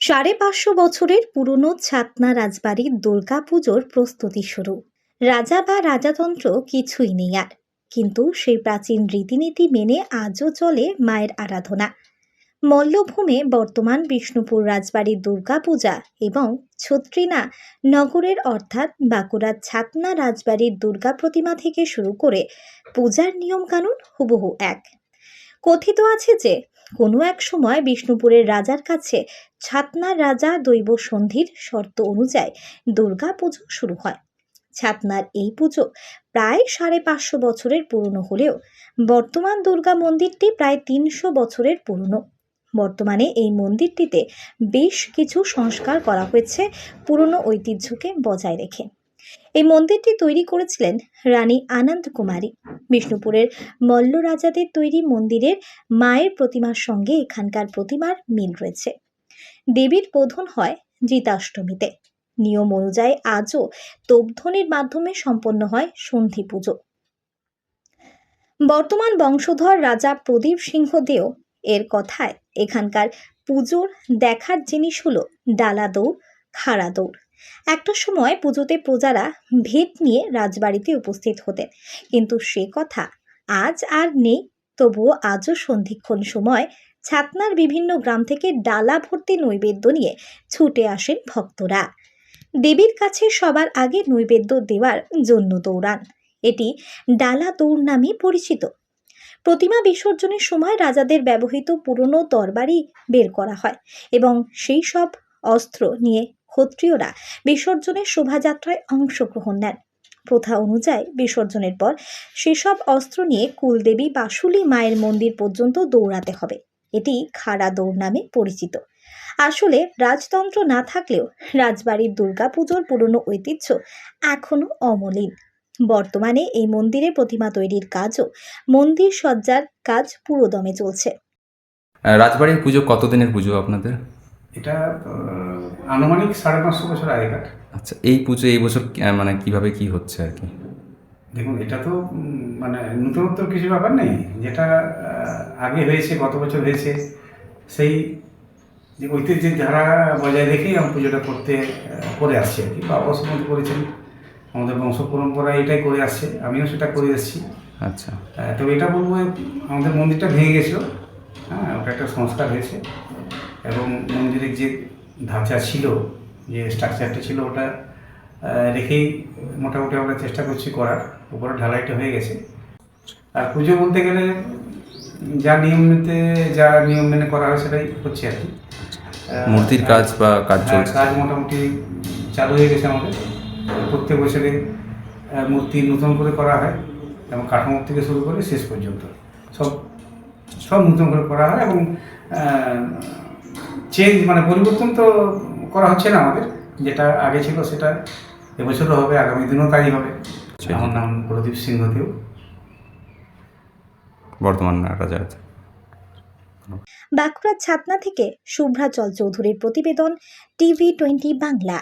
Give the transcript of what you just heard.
সাড়ে পাঁচশো বছরের পুরনো ছাতনা রাজবাড়ির দুর্গাপুজোর প্রস্তুতি শুরু। রাজা বা রাজাতন্ত্র কিছুই নেই আর। কিন্তু সেই প্রাচীন রীতিনীতি মেনে আজও চলে মায়ের আরাধনা। মল্লভূমে বর্তমান বিষ্ণুপুর রাজবাড়ির দুর্গাপূজা এবং ছত্রিনা নগরের অর্থাৎ বাঁকুড়ার ছাতনা রাজবাড়ির দুর্গা প্রতিমা থেকে শুরু করে পূজার নিয়মকানুন হুবহু এক। কথিত আছে যে কোনো এক সময় বিষ্ণুপুরের রাজার কাছে ছাতনার রাজা দৈব সন্ধির শর্ত অনুযায়ী দুর্গা পুজো শুরু হয়। ছাতনার এই পুজো প্রায় সাড়ে পাঁচশো বছরের পুরনো হলেও বর্তমান দুর্গা মন্দিরটি প্রায় তিনশো বছরের পুরনো। বর্তমানে এই মন্দিরটিতে বেশ কিছু সংস্কার করা হয়েছে পুরনো ঐতিহ্যকে বজায় রেখে। এই মন্দিরটি তৈরি করেছিলেন রানী আনন্দ কুমারী। বিষ্ণুপুরের মল্ল রাজাদের তৈরি মন্দিরের মায়ের প্রতিমার সঙ্গে এখানকার প্রতিমার মিল রয়েছে। দেবীর বোধন হয় জিতাষ্টমীতে। নিয়ম অনুযায়ী আজও তোপধ্বনির মাধ্যমে সম্পন্ন হয় সন্ধি পুজো। বর্তমান বংশধর রাজা প্রদীপ সিংহ দেও এর কথায় এখানকার পুজোর দেখার জিনিস হলো ডালা দৌড়, খাড়া দৌড়। একটা সময় পুজোতে প্রজারা ভেট নিয়ে রাজবাড়িতে উপস্থিত হতেন। কিন্তু সে কথা আজ আর নেই। তবুও আজও সন্ধিক্ষণ সময় ছাতনার বিভিন্ন গ্রাম থেকে ডালা ভর্তি নৈবেদ্য নিয়ে ছুটে আসেন ভক্তরা। দেবীর কাছে সবার আগে নৈবেদ্য দেওয়ার জন্য দৌড়ান। এটি ডালা দৌড় নামে পরিচিত। প্রতিমা বিসর্জনের সময় রাজাদের ব্যবহৃত পুরনো তরবারি বের করা হয় এবং সেই সব অস্ত্র নিয়ে ক্ষত্রিয়রা বিসর্জনের শোভাযাত্রায় অংশগ্রহণ নেন। প্রথা অনুযায়ী বিসর্জনের পর সেসব অস্ত্র নিয়ে কুলদেবী বাসুলি মায়ের মন্দির পর্যন্ত দৌড়াতে হবে। এটি খাড়া দৌড় নামে পরিচিত। আসলে রাজতন্ত্র না থাকলেও রাজবাড়ির দুর্গাপুজোর পুরনো ঐতিহ্য এখনও অমলিন। বর্তমানে এই মন্দিরে প্রতিমা তৈরির কাজও মন্দির সজ্জার কাজ পুরোদমে চলছে। রাজবাড়ির পুজো কতদিনের পুজো আপনাদের? এটা আনুমানিক সাড়ে পাঁচশো বছর আগেকার। আচ্ছা এই পুজো এই বছর মানে কীভাবে কি হচ্ছে আর কি? দেখুন এটা তো মানে নতুনত্ব কিছু ব্যাপার নেই। যেটা আগে হয়েছে গত বছর হয়েছে সেই যে ঐতিহ্যের ধারা বজায় রেখেই আমি পুজোটা করতে করে আসছি আর কি। বাবা সময় করেছেন আমাদের বংশ পরম্পরা এটাই করে আসছে আমিও সেটা করে আসছি আচ্ছা। তবে এটা বলব আমাদের মন্দিরটা ভেঙে গেছিল। হ্যাঁ ওটা একটা সংস্কার হয়েছে। এবং মন্দিরের যে ধাঁচা ছিল যে স্ট্রাকচারটা ছিল ওটা রেখেই মোটামুটি আমরা চেষ্টা করছি করার। উপরে ঢালাইটা হয়ে গেছে। আর পুজো বলতে গেলে যা নিয়মতে যা নিয়ম মেনে করা হয় সেটাই হচ্ছে আর কি। মূর্তির কাজ বা কাজ হ্যাঁ, কাজ মোটামুটি চালু হয়ে গেছে আমাদের। প্রত্যেক বছরে মূর্তি নতুন করে করা হয় এবং কাঠামো থেকে শুরু করে শেষ পর্যন্ত। সব সব নতুন করে করা হয় এবং চেঞ্জ মানে পরিবর্তন তো করা হচ্ছে না আমাদের। যেটা আগে ছিল সেটা এবছরও হবে আগামী দিনও তাই হবে। আমার নাম প্রদীপ সিংহ দেব বর্তমান রাজা। আছে বাঁকুড়ার ছাতনা থেকে শুভ্রাচল চৌধুরীর প্রতিবেদন টিভি টোয়েন্টি বাংলা।